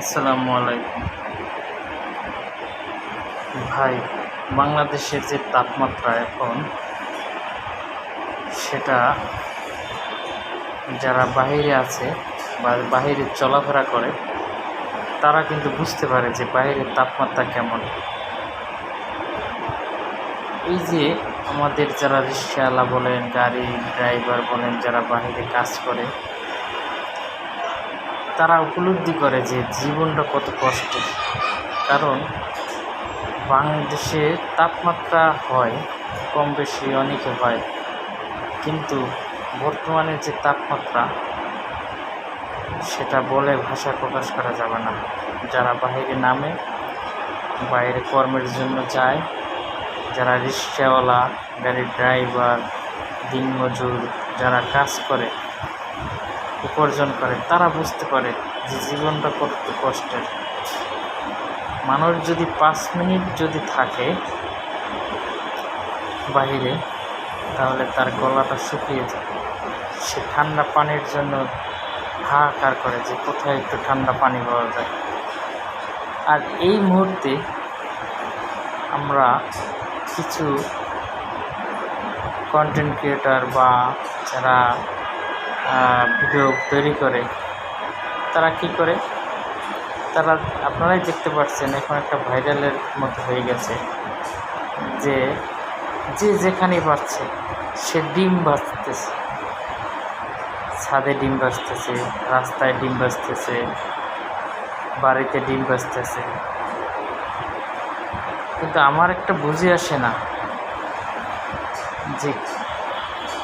আসসালামু আলাইকুম। ভাই, বাংলাদেশের যে তাপমাত্রা এখন, সেটা যারা বাইরে আছে বা বাইরে চলাফেরা করে, তারা কিন্তু বুঝতে পারে যে বাইরের তাপমাত্রা কেমন। এই যে আমাদের যারা রিক্সাওয়ালা বলেন, গাড়ি, ড্রাইভার বলেন, যারা বাইরে কাজ করে তারা উপলব্ধি করে যে জীবনটা কত কষ্টের কারণ বাংলাদেশে তাপমাত্রা হয় কম বেশি অনেকে হয়। কিন্তু বর্তমানে যে তাপমাত্রা, সেটা বলে ভাষা প্রকাশ করা যাবে না। যারা বাইরে নামে, বাইরে কর্মের জন্য যায়, যারা রিক্সাওয়ালা, গাড়ির ড্রাইভার, দিনমজুর, যারা কাজ করে উপার্জন করে, তারা বুঝতে পারে যে জীবনটা কত কষ্টের। মানুষ যদি পাঁচ মিনিট যদি থাকে বাহিরে, তাহলে তার গলাটা শুকিয়ে যায়। সে ঠান্ডা পানির জন্য হাহাকার করে যে কোথায় একটু ঠান্ডা পানি পাওয়া যায়। আর এই মুহূর্তে আমরা কিছু কন্টেন্ট ক্রিয়েটার বা যারা ভিডিও তৈরি করে। তারা কি করে? তারা, আপনারাই দেখতে পাচ্ছেন এখন একটা ভাইরালের মতো হয়ে গেছে যে যে যেখানেই পাচ্ছে সে ডিম বাঁচতেছে। ছাদে ডিম বাঁচতেছে, রাস্তায় ডিম বাঁচতেছে, বাড়িতে ডিম বাঁচতেছে। কিন্তু আমার একটা বুঝে আসে না যে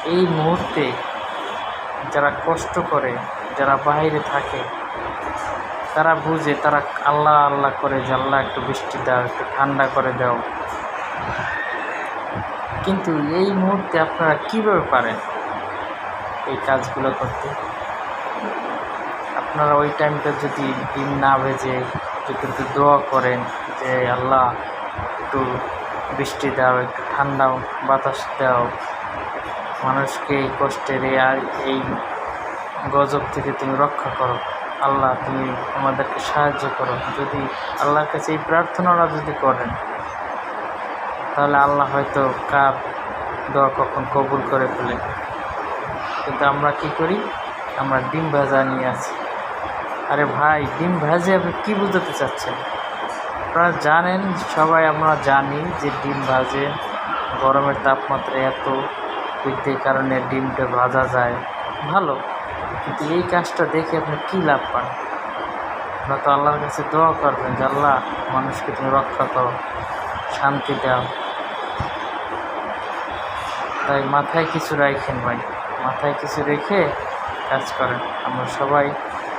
এই মুহূর্তে যারা কষ্ট করে, যারা বাইরে থাকে, তারা বুঝে, তারা আল্লাহ আল্লাহ করে, যে আল্লাহ একটু বৃষ্টি দাও, একটু ঠান্ডা করে দাও। কিন্তু এই মুহূর্তে আপনারা কীভাবে পারেন এই কাজগুলো করতে? আপনারা ওই টাইমটা যদি ডিম না ভেজে যদি একটু দোয়া করেন যে আল্লাহ একটু বৃষ্টি দাও, একটু ঠান্ডা বাতাস দাও মানুষকে এই কষ্টের আর এই গজব থেকে তুমি রক্ষা করো। আল্লাহ, তুমি আমাদেরকে সাহায্য করো। যদি আল্লাহর কাছে এই প্রার্থনাটা যদি করেন, তাহলে আল্লাহ হয়তো কাপ দোয়া কখন কবুল করে ফেলে। কিন্তু আমরা কি করি? আমরা ডিম ভাজা নিয়ে আছি আরে ভাই, ডিম ভাজে আপনি কী বুঝাতে চাচ্ছেন? আপনারা জানেন, সবাই আমরা জানি যে ডিম ভাজে গরমের তাপমাত্রা এত বৃদ্ধির কারণে ডিমটা ভাজা যায়। ভালো। কিন্তু এই কাজটা দেখে আপনি কী লাভ পান? আপনার তো আল্লাহর কাছে দোয়া করবেন যে, আল্লাহ, মানুষকে তুমি রক্ষা করো, শান্তি দাও। তাই মাথায় কিছু রাখেন ভাই। মাথায় কিছু রেখে কাজ করেন। আমরা সবাই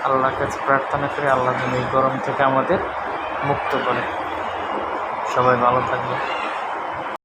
আল্লাহর কাছে প্রার্থনা করি, আল্লাহ যেন এই গরম থেকে আমাদের মুক্ত করে। সবাই ভালো থাকবে